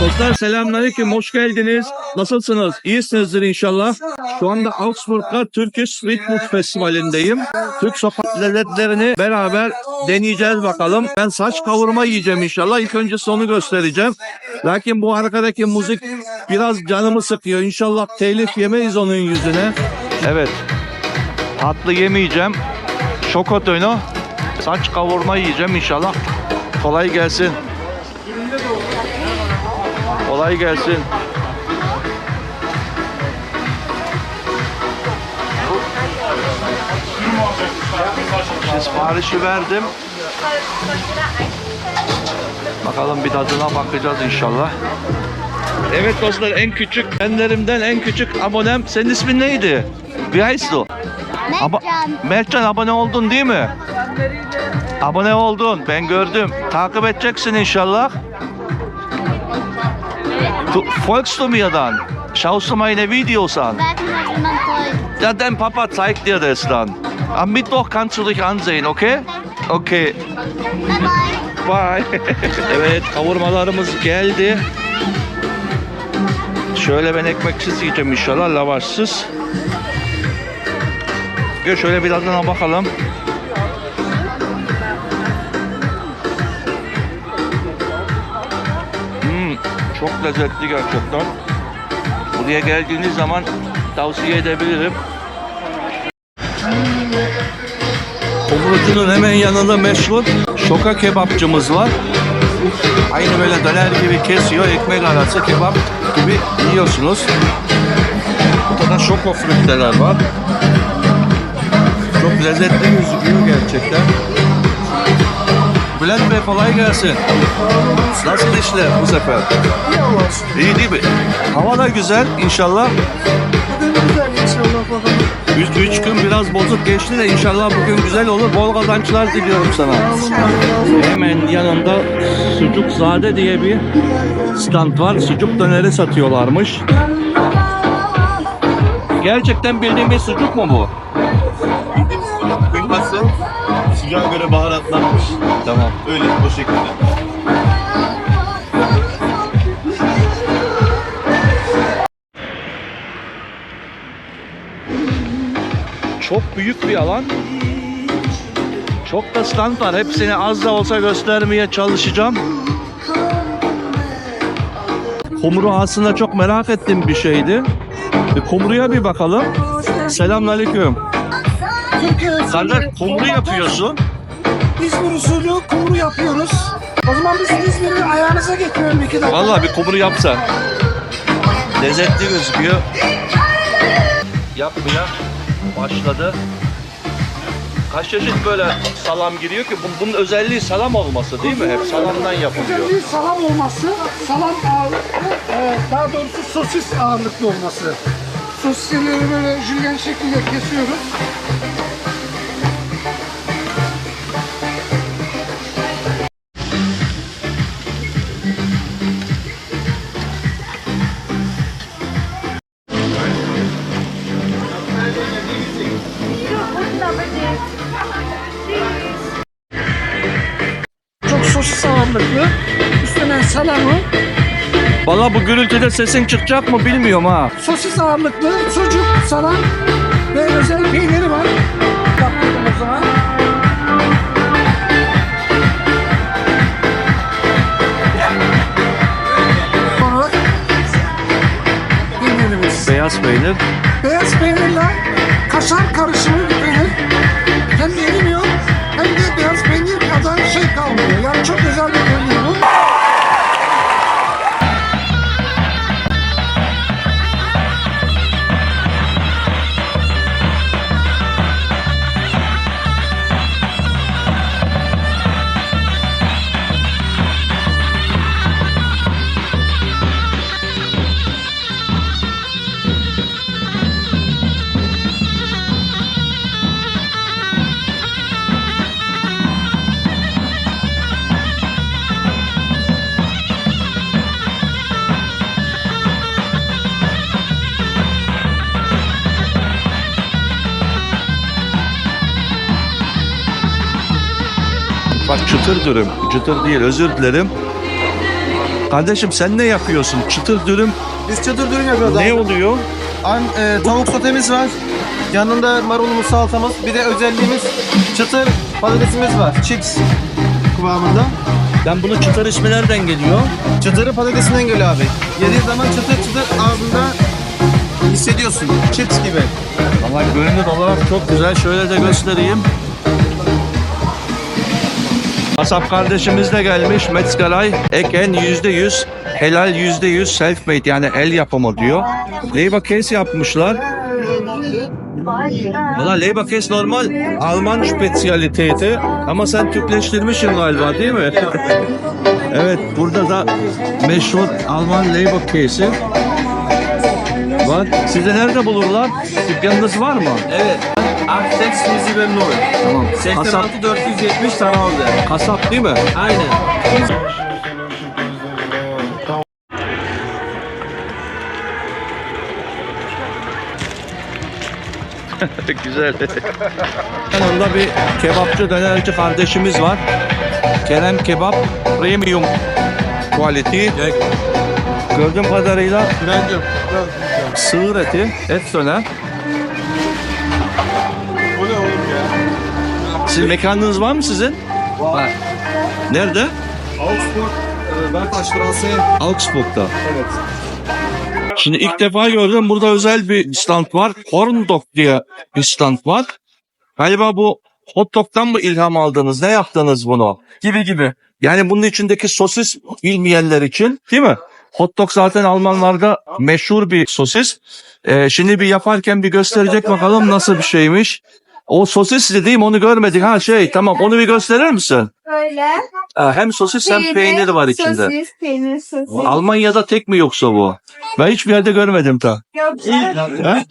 Dostlar selamünaleyküm, hoş geldiniz. Nasılsınız? İyisinizdir inşallah. Şu anda Augsburg'da Turkish Street Food Festivali'ndeyim. Türk sokak lezzetlerini beraber deneyeceğiz bakalım. Ben saç kavurma yiyeceğim inşallah. İlk önce onu göstereceğim. Lakin bu arkadaki müzik biraz canımı sıkıyor. İnşallah telif yemeyiz onun yüzüne. Evet. Tatlı yemeyeceğim. Şokotöyno. Saç kavurma yiyeceğim inşallah. Kolay gelsin. Kolay gelsin. Siparişi verdim. Bakalım bir tadına bakacağız inşallah. Evet dostlar en küçük benlerimden en küçük abonem. Senin ismin neydi? Du? Aba-. Mertcan abone oldun değil mi? Abone oldun. Ben gördüm. Takip edeceksin inşallah. Du, folgst du mir dann? Schaust du meine Videos an? Jemand folgt. Ja, dein Papa zeigt dir das dann. Am Mittwoch kannst du dich ansehen, okay? Okay. Bye bye. Bye. evet, kavurmalarımız geldi. Şöyle ben ekmeksiz yiyeceğim inşallah, lavaşsız. Şöyle bir tadına bakalım. Çok lezzetli gerçekten. Buraya geldiğiniz zaman tavsiye edebilirim. Kumrucunun hemen yanında meşhur şoka kebapçımız var. Aynı böyle döner gibi kesiyor, ekmek arası kebap gibi yiyorsunuz. Burada da şoko var. Çok lezzetli gözüküyor gerçekten. Bülent Bey kolay gelsin. Nasıl işler bu sefer? İyi değil mi? Hava da güzel inşallah. Güzel inşallah bakalım. Üç, üç gün biraz bozuk geçti de inşallah bugün güzel olur. Bol kazançlar diliyorum sana. Hemen yanında Sucuk Zade diye bir stand var. Sucuk döneri satıyorlarmış. Gerçekten bildiğimiz sucuk mu bu? Kıyması sıcağa göre baharatlanmış. Tamam. Öyle o şekilde. Çok büyük bir alan. Çok da stand var. Hepsini az da olsa göstermeye çalışacağım. Kumru aslında çok merak ettiğim bir şeydi. Bir kumruya bir bakalım. Selamünaleyküm. Kardeş kumru yapıyorsun. İzmir usulü kumru yapıyoruz. O zaman biz İzmir'i ayağınıza getiriyorum iki dakika. Vallahi bir kumru yapsan. Lezzetli gözüküyor. Yapmaya başladı. Kaç çeşit böyle salam giriyor ki? Bun- Bunun özelliği salam olması değil mi? Hep salamdan yapılıyor. Özelliği salam olması, salam ağırlıklı, e, daha doğrusu sosis ağırlıklı olması. Sosisleri böyle jülyen şeklinde kesiyoruz. Valla bu gürültüde sesin çıkacak mı bilmiyorum ha. sosis ağırlıklı, sucuk, salam ve özel peyniri var. Yaptırdım o zaman. Sonra peynirimiz. Beyaz peynir. Beyaz peynirle kaşar karışımı bir peynir. Hem erimiyor hem de beyaz peynir kadar şey kalmıyor. Yani çok Bak çıtır dürüm. Çıtır değil özür dilerim. Kardeşim sen ne yapıyorsun? Çıtır dürüm Biz çadır dürüm yapıyoruz ne abi. oluyor? An, e, tavuk sotemiz var. Yanında marulumuz, salatamız. Bir de özelliğimiz çıtır patatesimiz var. Chips kıvamında. Ben bunu çıtır ismi nereden geliyor? Çıtırı patatesinden geliyor abi. Yediğin zaman çıtır çıtır ağzında hissediyorsun. Chips gibi. Valla görünür olarak çok güzel. Şöyle de göstereyim. Kasap kardeşimiz de gelmiş. Metzgerei. Eken %100. Helal %100 self made yani el yapımı diyor. Leyba case yapmışlar. Valla Leyba case normal Alman spesiyaliteti ama sen Türkleştirmişsin galiba değil mi? evet burada da meşhur Alman Leyba case'i var. Sizi nerede bulurlar? Dükkanınız var mı? Evet. Aksex Müziği memnun Tamam. 86 470 tane orada. Kasap değil mi? Aynen. Güzel. Yanında bir kebapçı dönerci kardeşimiz var. Kerem Kebap Premium Quality. Gördüğüm kadarıyla sığır eti, et döner. Bu ne oğlum ya? Sizin mekanınız var mı sizin? Var. Nerede? Augsburg, e, Bertaş Fransa. Augsburg'da. Evet. Şimdi ilk defa gördüm burada özel bir stand var. Corn dog diye bir stand var. Galiba bu hot dog'tan mı ilham aldınız? Ne yaptınız bunu? Gibi gibi. Yani bunun içindeki sosis bilmeyenler için değil mi? Hot dog zaten Almanlarda meşhur bir sosis. Ee, şimdi bir yaparken bir gösterecek bakalım nasıl bir şeymiş. O sosis dediğim onu görmedik. Ha şey tamam onu bir gösterir misin? Böyle. Ee, hem sosis hem peynir var içinde. Sosis, peynir, sosis. Almanya'da tek mi yoksa bu? Ben hiçbir yerde görmedim ta. Yok. Ha?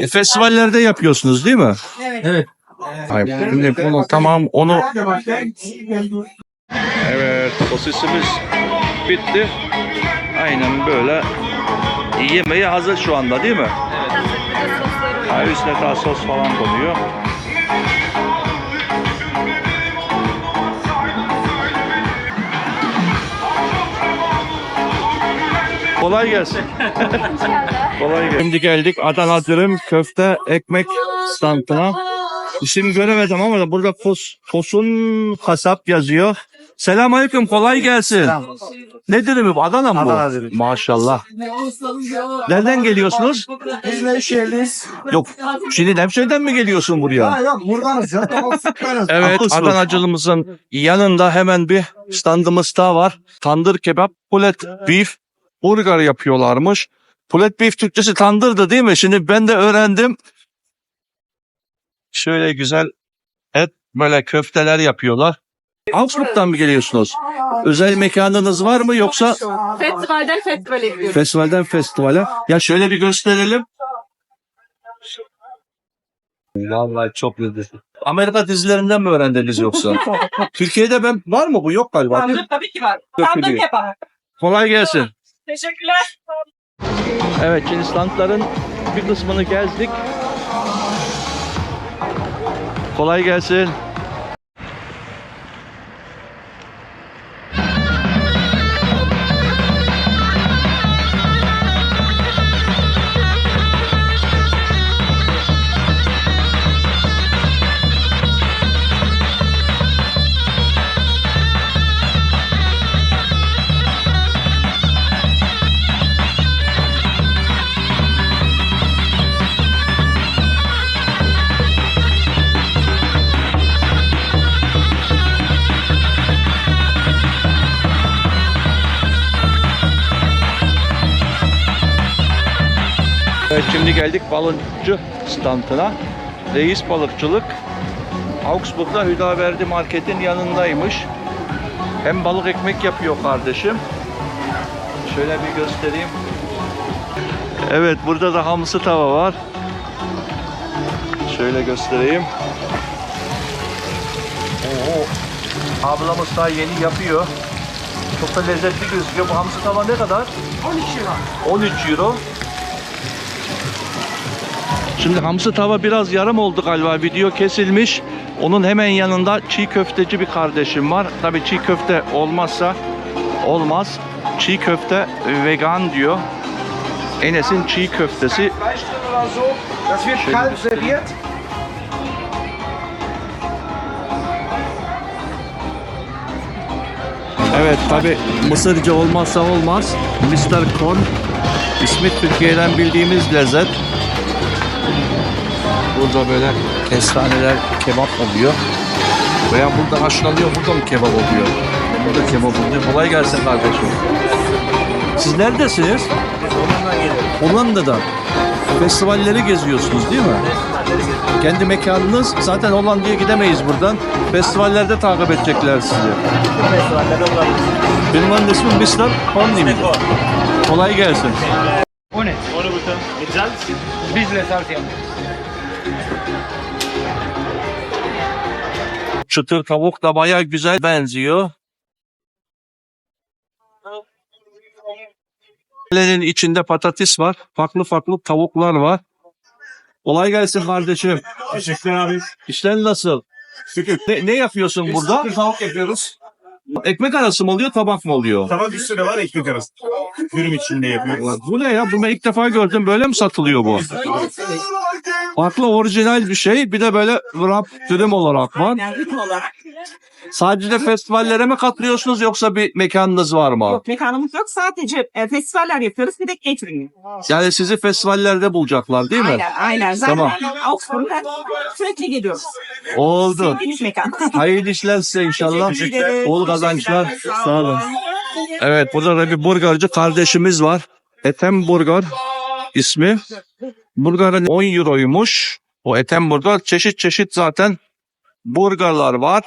E, festivallerde yapıyorsunuz değil mi? Evet. Evet. Ay, şimdi bunu tamam onu Evet sosisimiz bitti. Aynen böyle yemeği hazır şu anda değil mi? Evet. Ha, üstüne daha sos falan konuyor. Kolay gelsin. Kolay gelsin. Şimdi geldik Adana dürüm, köfte, ekmek standına. İsim göremedim ama burada Fos, Fosun kasap yazıyor. Selamünaleyküm kolay gelsin. Ne dürümü bu? Adana mı bu? Adana dürüm. Maşallah. Nereden geliyorsunuz? Biz Nevşehirliyiz. Yok. Şimdi Nevşehir'den mi geliyorsun buraya? Ha yok buradanız ya. Evet Haklısın. Adanacılığımızın yanında hemen bir standımız daha var. Tandır kebap, pulet beef, burger yapıyorlarmış. Pulet beef Türkçesi tandırdı değil mi? Şimdi ben de öğrendim. Şöyle güzel et böyle köfteler yapıyorlar. Augsburg'dan mı geliyorsunuz? Özel mekanınız var mı yoksa Festivalden festivale gidiyoruz. festivalden festivale? Ya şöyle bir gösterelim. Vallahi çok lezzetli. Amerika dizilerinden mi öğrendiniz yoksa? Türkiye'de ben var mı bu? Yok galiba. Tandır tabii ki var. Tandır yapar. Kolay gelsin. Teşekkürler. Evet şimdi standların bir kısmını gezdik. Kolay gelsin. Evet şimdi geldik balıkçı standına. Reis Balıkçılık. Augsburg'da Hüdaverdi Market'in yanındaymış. Hem balık ekmek yapıyor kardeşim. Şöyle bir göstereyim. Evet burada da hamsi tava var. Şöyle göstereyim. Oo, ablamız daha yeni yapıyor. Çok da lezzetli gözüküyor. Bu hamsi tava ne kadar? 13 euro. 13 euro. Şimdi hamsi tava biraz yarım oldu galiba. Video kesilmiş. Onun hemen yanında çiğ köfteci bir kardeşim var. Tabii çiğ köfte olmazsa olmaz. Çiğ köfte vegan diyor. Enes'in çiğ köftesi. Evet tabi mısırcı olmazsa olmaz. Mr. Corn ismi Türkiye'den bildiğimiz lezzet. Burada böyle kestaneler kebap oluyor. Veya burada haşlanıyor, burada mı kebap oluyor? Burada kebap oluyor. Kolay gelsin kardeşim. Siz neredesiniz? Hollanda'da. Festivalleri geziyorsunuz değil mi? Kendi mekanınız. Zaten Hollanda'ya gidemeyiz buradan. Festivallerde takip edecekler sizi. Firmanın ismi Mr. Honey mi? Kolay gelsin. Çıtır tavuk da baya güzel benziyor. Lenin içinde patates var. Farklı farklı tavuklar var. Kolay gelsin kardeşim. Teşekkürler abi. İşler nasıl? Ne, ne yapıyorsun burada? tavuk yapıyoruz. Ekmek arası mı oluyor, tabak mı oluyor? Tabak üstü de var ekmek arası. Dürüm içinde yapıyoruz. Bu ne ya? Bunu ilk defa gördüm. Böyle mi satılıyor bu? Farklı orijinal bir şey. Bir de böyle wrap dürüm olarak var. Sadece festivallere mi katılıyorsunuz yoksa bir mekanınız var mı? Yok mekanımız yok. Sadece e, festivaller yapıyoruz. Bir de catering. Yani sizi festivallerde bulacaklar değil mi? Aynen aynen. Zaten Tamam. Augsburg'a sürekli geliyoruz. Oldu. Geniş mekan. Hayırlı işler size inşallah. Teşekkürler. Bol kazançlar. Sağ olun. Evet burada da bir burgerci kardeşimiz var. Etem Burger ismi. Burger'ın 10 euroymuş. O Etem Burger çeşit çeşit zaten burgerlar var.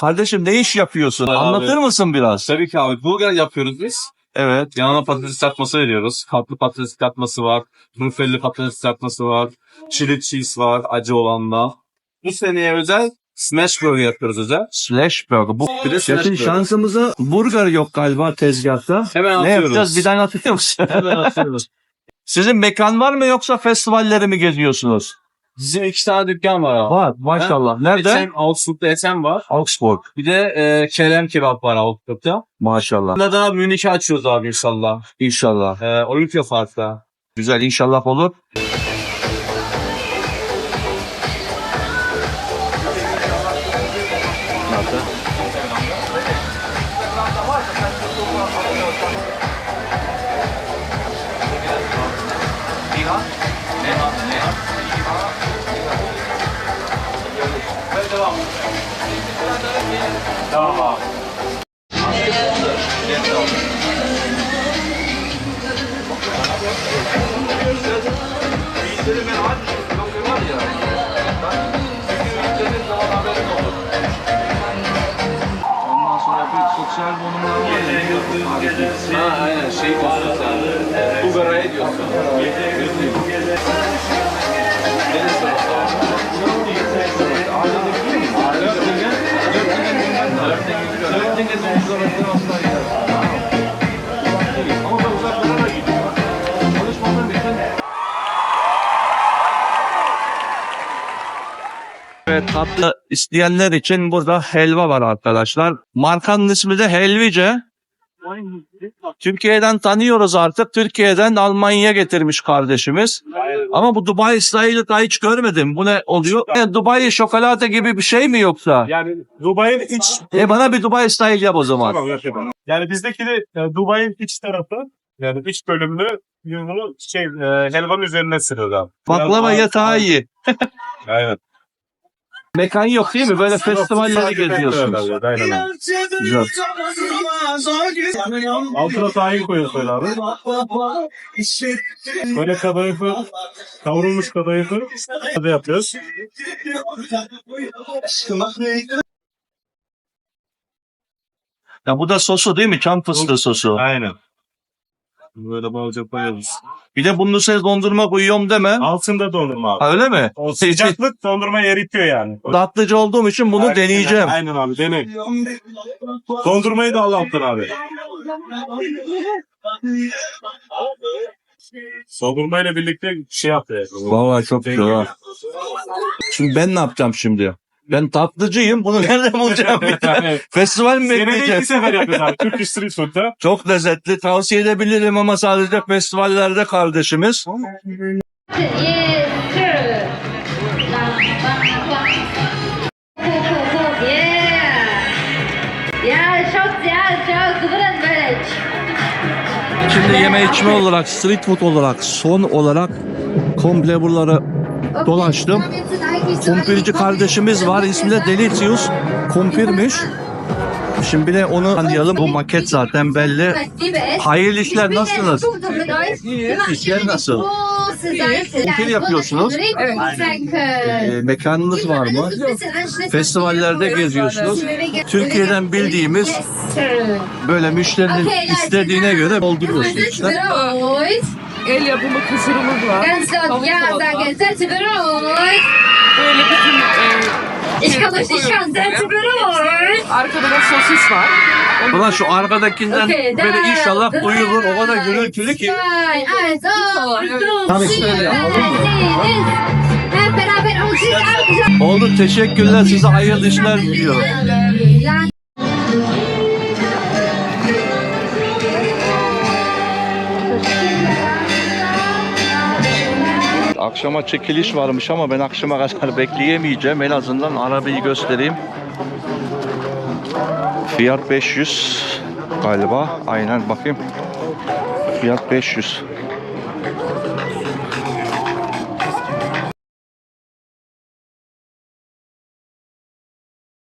Kardeşim ne iş yapıyorsun? Abi. Anlatır mısın biraz? Tabii ki abi. Burger yapıyoruz biz. Evet. Yanına patates katması veriyoruz. Katlı patates katması var. Trüfelli patates katması var. Chili cheese var. Acı olanla. Bu seneye özel smash burger yapıyoruz özel. Slash Burger. Bu Bir de Yakın burger. şansımıza burger yok galiba tezgahta. Hemen Ne atıyoruz. yapacağız? Bir tane atıyor musun? Hemen atıyoruz. Sizin mekan var mı yoksa festivalleri mi geziyorsunuz? Bizim iki tane dükkan var abi. Var maşallah. Nerede? Esen, Augsburg'da Esen var. Augsburg. Bir de e, Kerem kebap var Augsburg'da. Maşallah. Burada da Münih'i açıyoruz abi inşallah. İnşallah. E, Olimpiya Park'ta. Güzel inşallah olur. どうも。Evet tatlı isteyenler için burada helva var arkadaşlar. Markanın ismi de Helvice. Türkiye'den tanıyoruz artık. Türkiye'den Almanya'ya getirmiş kardeşimiz. Ama bu Dubai style'ı daha hiç görmedim. Bu ne oluyor? E, Dubai şokolata gibi bir şey mi yoksa? Yani Dubai'nin iç E bana bir Dubai style yap o zaman. tamam yapayım. Yani bizdeki de e, Dubai'nin iç tarafı yani iç bölümünü bunu şey e, helvanın üzerine sürüyorlar. Baklava yatağı iyi. Aynen. Mekan yok değil mi? Böyle festivalleri geziyorsunuz. Aynen. abi. Güzel. Altına tahin koyuyorsun abi. Böyle kadayıfı, kavrulmuş kadayıfı da yapıyoruz. Ya bu da sosu değil mi? Çam fıstığı sosu. Aynen. Böyle bolca koyuyoruz. Bir de bunun üstüne dondurma koyuyorum deme. Altında dondurma abi. Ha, öyle mi? O sıcaklık dondurma eritiyor yani. Tatlıcı olduğum için bunu Aynen, deneyeceğim. Aynen abi deney. Dondurmayı da al alttan abi. Dondurmayla birlikte şey yaptı. Vallahi çok güzel ha. Şimdi ben ne yapacağım şimdi? Ben tatlıcıyım. Bunu nerede bulacağım? Yani Festival mi Senede bekleyeceğim? iki sefer yapıyoruz abi. Turkish Street Food'da. Çok lezzetli. Tavsiye edebilirim ama sadece festivallerde kardeşimiz. Yes, sir. Yeah. Yeah, shots, yeah, shots. Kıvırın böyle. Şimdi yeme içme olarak, street food olarak, son olarak komple buraları dolaştım. Kumpirci kardeşimiz var. İsmi de Delicious. Kumpirmiş. Şimdi bir de onu tanıyalım. Bu maket zaten belli. Hayırlı işler nasılsınız? İşler nasıl? Kumpir yapıyorsunuz. Ee, mekanınız var mı? Festivallerde geziyorsunuz. Türkiye'den bildiğimiz böyle müşterinin istediğine göre dolduruyorsunuz işte. El yapımı kısırımız var. Tavuk salata. Böyle bizim e, arkada da sosis var. Ulan şu arkadakinden böyle inşallah duyulur. O kadar gürültülü ki. Mı? Hep beraber olacağız. Oldu teşekkürler size hayırlı işler diliyorum. Akşama çekiliş varmış ama ben akşama kadar bekleyemeyeceğim. En azından arabayı göstereyim. Fiyat 500 galiba. Aynen bakayım. Fiyat 500.